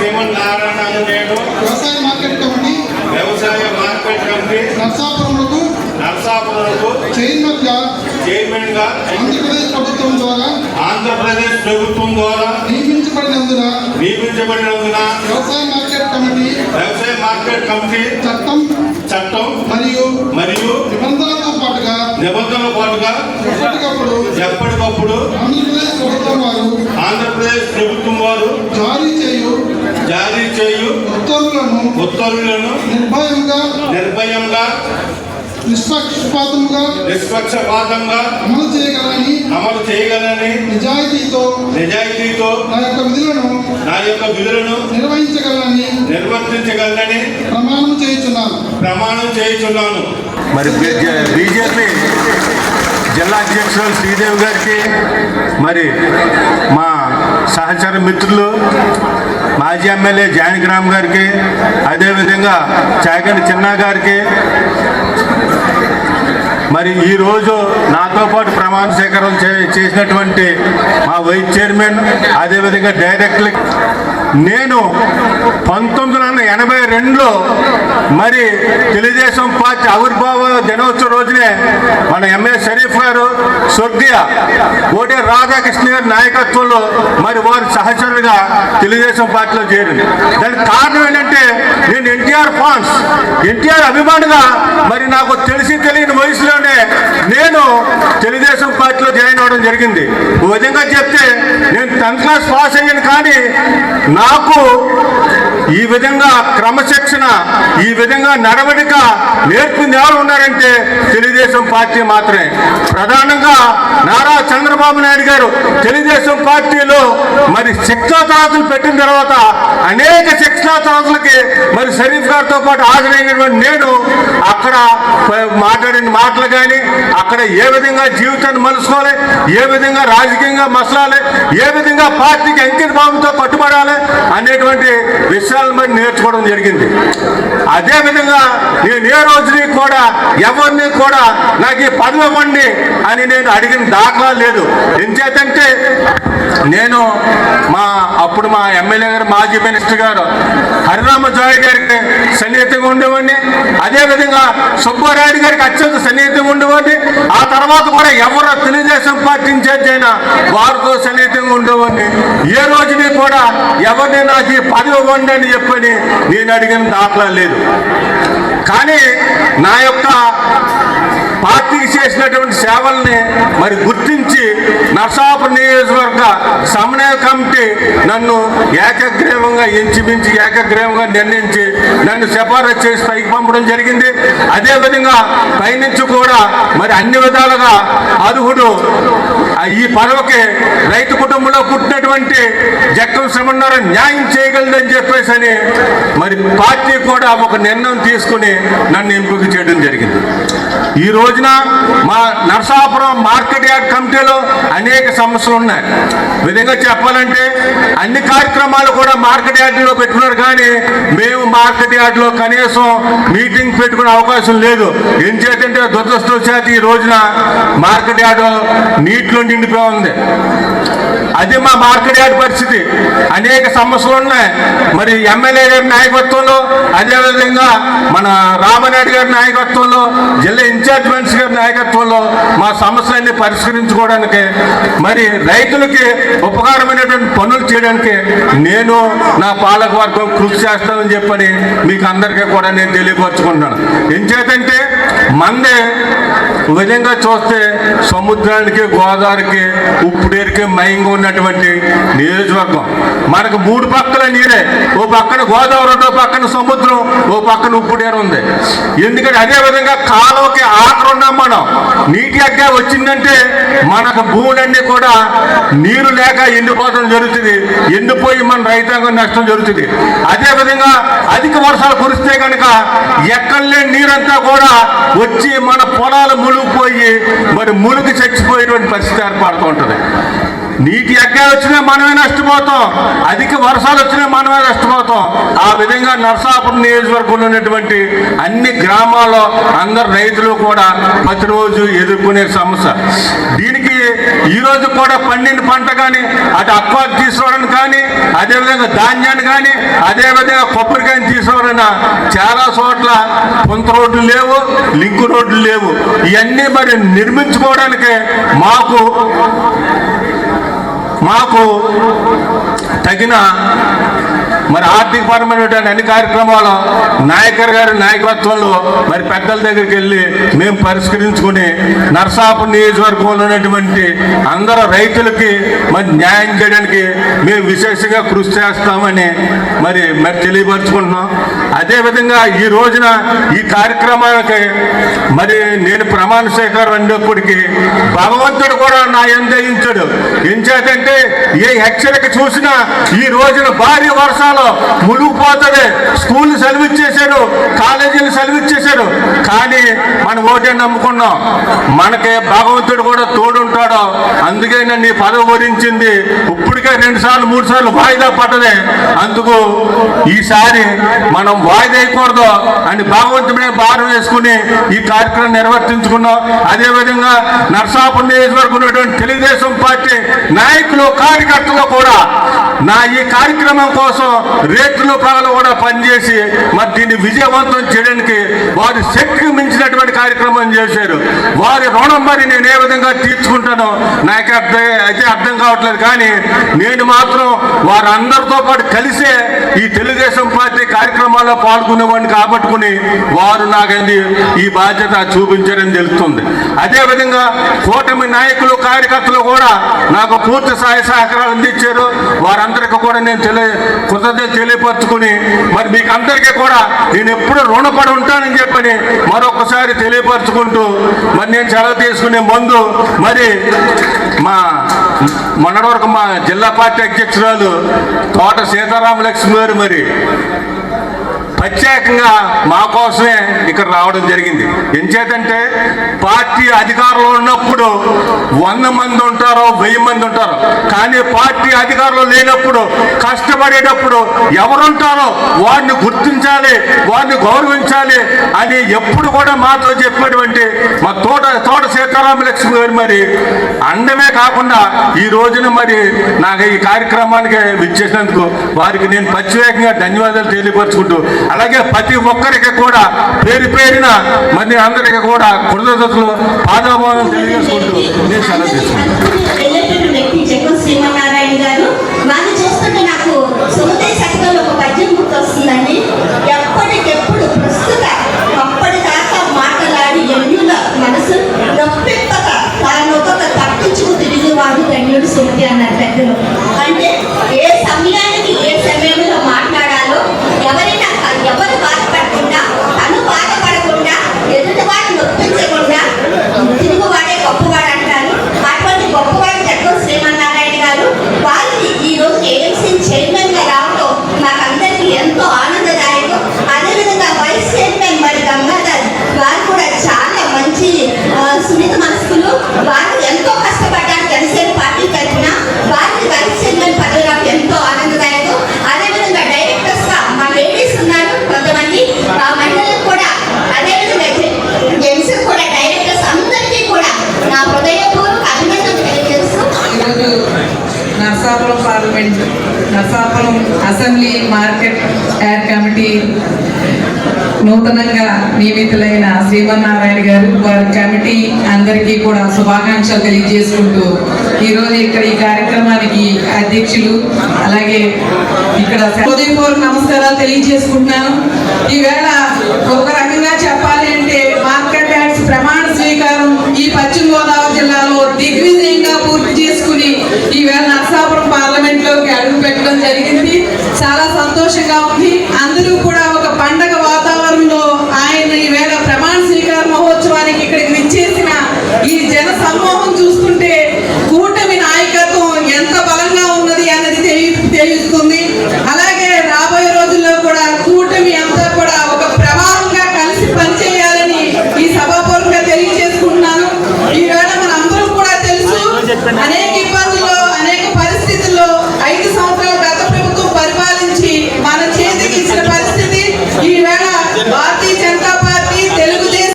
శ్రీమన్ నారాయణ నేను వ్యవసాయ market committee వ్యవసాయ మార్కెట్ కమిటీ. నర్సాపురములకు నర్సాపురకు చైర్మన్గా చైర్మన్గా ఆంధ్రప్రదేశ్ ప్రభుత్వం ద్వారా ఆంధ్రప్రదేశ్ ప్రభుత్వం ద్వారా నియమించబడినందున నియమించబడినందున వ్యవసాయ మార్కెట్ కమిటీ వ్యవసాయ మార్కెట్ కమిటీ చట్టం చట్టం మరియు మరియు నిబంధనలతో పాటుగా నిబంధనల పాటుగా ఎప్పటికప్పుడు ఎప్పటికప్పుడు ఆంధ్రప్రదేశ్ ప్రభుత్వం వారు ఆంధ్రప్రదేశ్ ప్రభుత్వం వారు జారీ చేయు జారీ చేయు ఉత్తర్వులను ఉత్తర్వులను నిర్భయంగా నిర్భయంగా నిష్పక్షపాతముగా నిష్పక్షపాతంగా అమలు చేయగలని అమలు చేయగలని నిజాయితీతో నిజాయితీతో నా యొక్క విధులను నా యొక్క విధులను నిర్వహించగలని నిర్వర్తించగలనని ప్రమాణం చేయుచున్నాను. ప్రమాణం చేయుచున్నాను. మరి బీజేపీ జిల్లా అధ్యక్షులు శ్రీదేవి గారికి మరి మా సహచర మిత్రులు మాజీ ఎమ్మెల్యే జానకిరామ్ గారికి అదేవిధంగా చాగంటి చిన్న గారికి మరి ఈరోజు నాతో పాటు ప్రమాణ స్వీకారం చే- చేసినటువంటి మా వైస్ చైర్మన్ అదేవిధంగా డైరెక్ట్ నేను పంతొమ్మిది వందల ఎనభై రెండులో మరి తెలుగుదేశం పార్టీ ఆవిర్భావ దినోత్సవ రోజునే మన ఎంఏ షరీఫ్ గారు స్వర్గీయ కోటే రాధాకృష్ణ గారి నాయకత్వంలో మరి వారు సహచరులుగా తెలుగుదేశం పార్టీలో చేరింది. దానికి కారణం ఏంటంటే నేను ఎన్టీఆర్ ఫాన్స్ ఎన్టీఆర్ అభిమానిగా మరి నాకు తెలిసి తెలియని వయసులోనే నేను తెలుగుదేశం పార్టీలో జాయిన్ అవ్వడం జరిగింది. ఓ విధంగా చెప్తే నేను టెన్త్ క్లాస్ పాస్ అయ్యాను కానీ నాకు ఈ విధంగా క్రమశిక్షణ ఈ విధంగా నడవడిక నేర్పింది ఎవరు ఉన్నారంటే తెలుగుదేశం పార్టీ మాత్రమే. ప్రధానంగా నారా చంద్రబాబు నాయుడు గారు తెలుగుదేశం పార్టీలో మరి శిక్షా తరగతులు పెట్టిన తర్వాత అనేక శిక్షా తరగతులకి మరి షరీఫ్ గారితో పాటు హాజరైనటువంటి నేను అక్కడ మాట్లాడిన మాటలు కానీ అక్కడ ఏ విధంగా జీవితాన్ని మలుసుకోవాలి ఏ విధంగా రాజకీయంగా మసలాలి ఏ విధంగా పార్టీకి అంకిత భావంతో పట్టుబడాలి అనేటువంటి విషయాలను మరి నేర్చుకోవడం జరిగింది. అదేవిధంగా నేను ఏ రోజుని కూడా ఎవరిని కూడా నాకు ఈ పదవి ఇవ్వండి అని నేను అడిగిన దాఖలా లేదు. ఎంచేతంటే నేను మా అప్పుడు మా ఎమ్మెల్యే గారు మాజీ మినిస్టర్ గారు హరిరామ జోయ్ గారికి సన్నిహితంగా ఉండేవాడిని. అదేవిధంగా సుబ్బారాయుడు గారికి అత్యంత సన్నిహితంగా ఉండేవాడిని. ఆ తర్వాత కూడా ఎవరు తెలుగుదేశం పార్టీ ఇన్ఛార్జ్ వారితో సన్నిహితంగా ఉండేవాడిని. ఏ రోజుని కూడా ఎవరిని నాకు ఈ పదవి ఇవ్వండి అని చెప్పని నేను అడిగిన దాఖలా లేదు. కానీ నా యొక్క పార్టీకి చేసినటువంటి సేవల్ని మరి గుర్తించి నర్సాపురం నియోజకవర్గ సమన్వయ కమిటీ నన్ను ఏకగ్రీవంగా ఇంచుమించి ఏకగ్రీవంగా నిర్ణయించి నన్ను సిఫారసు చేసి పైకి పంపడం జరిగింది. అదేవిధంగా పైనుంచి కూడా మరి అన్ని విధాలుగా అర్హుడు ఈ పదవికి రైతు కుటుంబంలో పుట్టినటువంటి జక్కం శ్రమన్నారు న్యాయం చేయగలదని చెప్పేసి అని మరి పార్టీ కూడా ఒక నిర్ణయం తీసుకుని నన్ను ఎంపిక చేయడం జరిగింది. ఈ రోజున మా నరసాపురం మార్కెట్ యార్డ్ కమిటీలో అనేక సమస్యలు ఉన్నాయి. విధంగా చెప్పాలంటే అన్ని కార్యక్రమాలు కూడా మార్కెట్ యార్డులో పెట్టుకున్నారు కానీ మేము మార్కెట్ యార్డులో కనీసం మీటింగ్ పెట్టుకునే అవకాశం లేదు. ఏం చేతంటే దురదృష్టవశాత్ ఈ రోజున మార్కెట్ యార్డు నీటిలో నిండిపోయి ఉంది. అది మా మార్కెట్ పరిస్థితి. అనేక సమస్యలు ఉన్నాయి. మరి ఎమ్మెల్యే గారి నాయకత్వంలో అదేవిధంగా మన రామనాయుడు గారి నాయకత్వంలో జిల్లా ఇన్ఛార్జ్ మనిషి గారి నాయకత్వంలో మా సమస్యలన్నీ పరిష్కరించుకోవడానికి మరి రైతులకి ఉపకారమైనటువంటి పనులు చేయడానికి నేను నా పాలక వర్గం కృషి చేస్తానని చెప్పని మీకు అందరికీ కూడా నేను తెలియపరచుకుంటున్నాను. ఎంచేతంటే మందే విధంగా చూస్తే సముద్రానికి గోదావరికి ఉప్పుడేరికి మయంగా ఉన్నటువంటి నియోజకవర్గం. మనకు మూడు పక్కల నీరే. ఓ పక్కన గోదావరి ఓ పక్కన సముద్రం ఓ పక్కన ఉప్పుడేరు ఉంది. ఎందుకంటే అదే విధంగా కాలువకి ఆఖరు ఉన్నాం మనం. నీటి అగ్గా వచ్చిందంటే మనకు భూములన్నీ కూడా నీరు లేక ఎండిపోవడం జరుగుతుంది. ఎండిపోయి మన రైతాంగం నష్టం జరుగుతుంది. అదేవిధంగా అధిక వర్షాలు కురిస్తే కనుక ఎక్కడ లేని నీరంతా కూడా వచ్చి మన పొలాలు మునిగిపోయి మరి మునిగి చచ్చిపోయేటువంటి పరిస్థితి ఏర్పడుతూ ఉంటుంది. నీటి ఎగ్గా వచ్చినా మనమే నష్టపోతాం. అధిక వర్షాలు వచ్చినా మనమే నష్టపోతాం. ఆ విధంగా నర్సాపురం నియోజకవర్గంలో ఉన్నటువంటి అన్ని గ్రామాల్లో అందరు రైతులు కూడా ప్రతిరోజు ఎదుర్కొనే సమస్య. దీనికి ఈరోజు కూడా పండిన పంట కానీ అటు అక్వా తీసుకోవడం కానీ అదేవిధంగా ధాన్యాన్ని కానీ అదేవిధంగా కొబ్బరికాయని తీసుకోవడం చాలా చోట్ల కొంత రోడ్లు లేవు లింక్ రోడ్లు లేవు. ఇవన్నీ మరి నిర్మించుకోవడానికి మాకు మాకు తగిన మరి ఆర్థిక పరమైనటువంటి అన్ని కార్యక్రమాలు నాయకర్ గారి నాయకత్వంలో మరి పెద్దల దగ్గరికి వెళ్ళి మేము పరిష్కరించుకుని నరసాపు నియోజకవర్గంలో ఉన్నటువంటి అందరూ రైతులకి మరి న్యాయం చేయడానికి మేము విశేషంగా కృషి చేస్తామని మరి మరి తెలియపరుచుకుంటున్నాం. అదేవిధంగా ఈ రోజున ఈ కార్యక్రమానికి మరి నేను ప్రమాణ స్వీకారం అనేప్పటికీ భగవంతుడు కూడా నా ఎందయించాడు ఎంచేతంటే ఏ హెచ్చరిక చూసినా ఈ రోజున భారీ వర్షాలు మునిగిపోతుంది స్కూల్ సెలవు ఇచ్చేశారు కాలేజీలు సెలవు ఇచ్చేశారు కానీ మన ఓటే నమ్ముకున్నాం. మనకి భగవంతుడు కూడా తోడుంటాడు. అందుకే నన్ను ఈ పదవి వరించింది. ఇప్పటికే రెండు సార్లు మూడు సార్లు వాయిదా పడ్డదే. అందుకు ఈసారి మనం వాయిదా వేయకూడదు అని భగవంతుడే భారం వేసుకుని ఈ కార్యక్రమం నిర్వర్తించుకున్నాం. అదేవిధంగా నర్సాపురం నియోజకవర్గం ఉన్నటువంటి తెలుగుదేశం పార్టీ నాయకులు కార్యకర్తలు కూడా నా ఈ కార్యక్రమం కోసం రేట్లు పగలు కూడా పనిచేసి మరి దీన్ని విజయవంతం చేయడానికి వారి శక్తికి మించినటువంటి కార్యక్రమం చేశారు. వారి రుణం మరి నేను ఏ విధంగా తీర్చుకుంటానో నాకు అర్థం అయితే అర్థం కావట్లేదు. కానీ నేను మాత్రం వారందరితో పాటు కలిసే ఈ తెలుగుదేశం పార్టీ కార్యక్రమాల్లో పాల్గొనేవాడిని కాబట్టుకుని వారు నాకంది ఈ బాధ్యత చూపించారని తెలుస్తుంది అదేవిధంగా కూటమి నాయకులు కార్యకర్తలు కూడా నాకు పూర్తి సహాయ సహకారాలు అందించారు. వారందరికీ కూడా నేను తెలియ కృతజ్ఞత తెలియపరచుకుని మరి మీకు అందరికీ కూడా నేను ఎప్పుడు రుణపడి ఉంటానని చెప్పని మరొకసారి తెలియపరచుకుంటూ మరి నేను సెలవు తీసుకునే ముందు మరి మా మొన్నటి వరకు మా జిల్లా పార్టీ అధ్యక్షురాలు తోట సీతారామ లక్ష్మి గారు మరి ప్రత్యేకంగా మా కోసమే ఇక్కడ రావడం జరిగింది. ఎంచేతంటే పార్టీ అధికారంలో ఉన్నప్పుడు వంద మంది ఉంటారో వెయ్యి మంది ఉంటారో కానీ పార్టీ అధికారంలో లేనప్పుడు కష్టపడేటప్పుడు ఎవరుంటారో వారిని గుర్తించాలి వారిని గౌరవించాలి అని ఎప్పుడు కూడా మాతో చెప్పినటువంటి మా తోట తోట సీతారామ లక్ష్మి గారు మరి అండమే కాకుండా ఈ రోజున మరి నాకు ఈ కార్యక్రమానికి విచ్చేసినందుకు వారికి నేను ప్రత్యేకంగా ధన్యవాదాలు తెలియపరచుకుంటూ అలాగే ప్రతి ఒక్కరికి కూడా పేరు పేరిన మంది అందరికీ కూడా కృతజ్ఞతలు పాదాభావం తెలియజేసుకుంటూ నేను సెలవు తీసుకుంటాను Narsapuram assembly market yard committee నూతనంగా నియమితులైన శ్రీమన్నారాయణ గారు వారి కమిటీ అందరికీ కూడా శుభాకాంక్షలు తెలియజేసుకుంటూ ఈరోజు ఇక్కడ ఈ కార్యక్రమానికి అధ్యక్షులు అలాగే ఇక్కడ హృదయపూర్వక నమస్కారాలు తెలియజేసుకుంటున్నాను. ఈవేళ ఒక రకంగా చెప్పాలి అంటే మార్కెట్ యాడ్స్ ప్రమాణ ఈవేళ అడుగు పెట్టడం జరిగింది.